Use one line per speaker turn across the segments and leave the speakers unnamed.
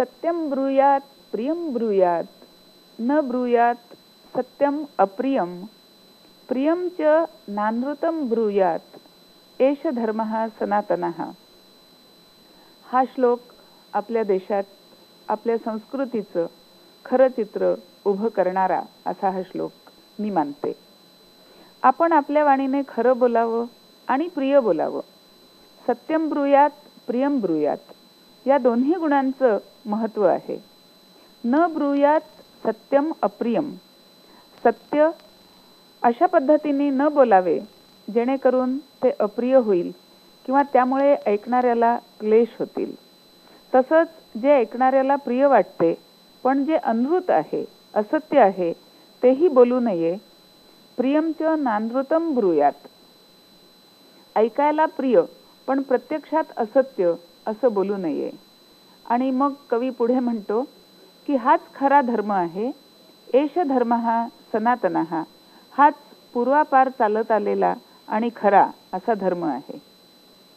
सत्यम ब्रूयात प्रियम ब्रूयात। न ब्रूयात सत्यम अप्रियम। प्रियम च नानृतम ब्रूयात। एष धर्म सनातन। हा श्लोक आपल्या देशात आपल्या संस्कृतीचं खरं चित्र उभं करणारा असा हा श्लोक मी मानते. आपण आपल्या वाणीने खरं बोलावं आणि प्रिय बोलावं. सत्यम ब्रूयात प्रियम ब्रूयात. या दोन्ही गुणांचं महत्त्व आहे. न ब्रुयात सत्यम अप्रियम. सत्य अशा पद्धतीने न बोलावे जेणेकरून ते अप्रिय होईल किंवा त्यामुळे ऐकणाऱ्याला क्लेश होतील. तसंच जे ऐकणाऱ्याला प्रिय वाटते पण जे अनृत आहे असत्य आहे तेही बोलू नये. प्रियमच नानृतम ब्रुयात. ऐकायला प्रिय पण प्रत्यक्षात असत्य असं बोलू नये. आणि मग कवी पुढे म्हणतो की हाच खरा धर्म आहे. एष धर्म हा सनातन हा हाच पूर्वापार चालत आलेला आणि खरा असा धर्म आहे.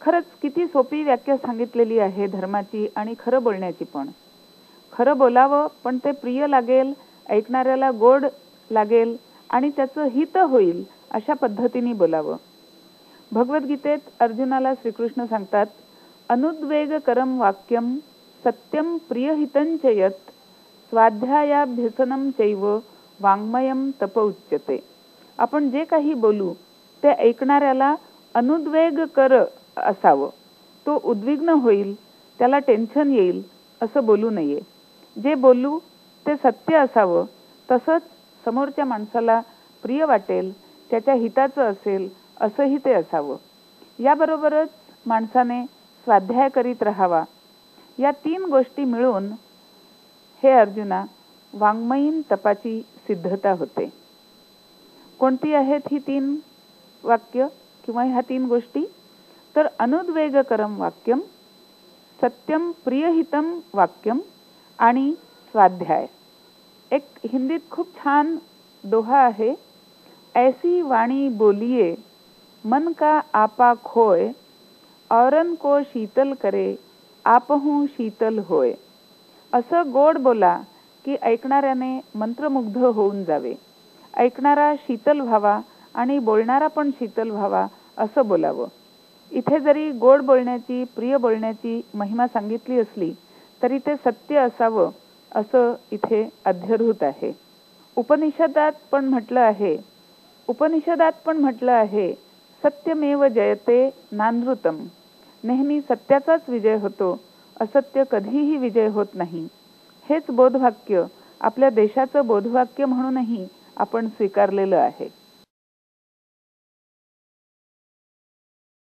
खरंच किती सोपी व्याख्या सांगितलेली आहे धर्माची आणि खरं बोलण्याची पण. खरं बोलावं पण ते प्रिय लागेल ऐकणाऱ्याला गोड लागेल आणि त्याचं हित होईल अशा पद्धतीने बोलावं. भगवद्गीतेत अर्जुनाला श्रीकृष्ण सांगतात अनुद्वेग करम सत्यं सत्यम प्रियहितंच यत् स्वाध्यायाभ्यसनम चैव वाङ्मयं तप उच्यते. आपण जे काही बोलू ते ऐकणाऱ्याला अनुद्वेग कर असावं. तो उद्विग्न होईल त्याला टेन्शन येईल असं बोलू नये. जे बोलू ते सत्य असावं. तसंच समोरच्या माणसाला प्रिय वाटेल त्याच्या हिताचं असेल असंही ते असावं. याबरोबरच माणसाने स्वाध्याय करीत राहावा. या तीन गोष्टी मिळून हे अर्जुना वाङ्मयीन तपाची सिद्धता होते. कोणती आहेत ही तीन वाक्य किंवा ह्या तीन गोष्टी? तर अनुद्वेगकरम वाक्यम सत्यम प्रियहितम वाक्यम आणि स्वाध्याय. एक हिंदीत खूप छान दोहा आहे. ऐसी वाणी बोलिये मन का आपा खोय औरन को शीतल करे आपहू शीतल होय. असं गोड बोला की ऐकणाऱ्याने मंत्रमुग्ध होऊन जावे. ऐकणारा शीतल व्हावा आणि बोलणारा पण शीतल व्हावा असं बोलावं. इथे जरी गोड बोलण्याची प्रिय बोलण्याची महिमा सांगितली असली तरी ते सत्य असावं असं इथे अध्यरूत आहे. उपनिषदात पण म्हटलं आहे. उपनिषदात पण म्हटलं आहे सत्यमेव जयते नानृतम. नेहमी सत्याचाच विजय होतो असत्य कधीही विजय होत नाही. हेच बोधवाक्य आपल्या देशाचं बोधवाक्य म्हणूनही आपण स्वीकारलेलं आहे.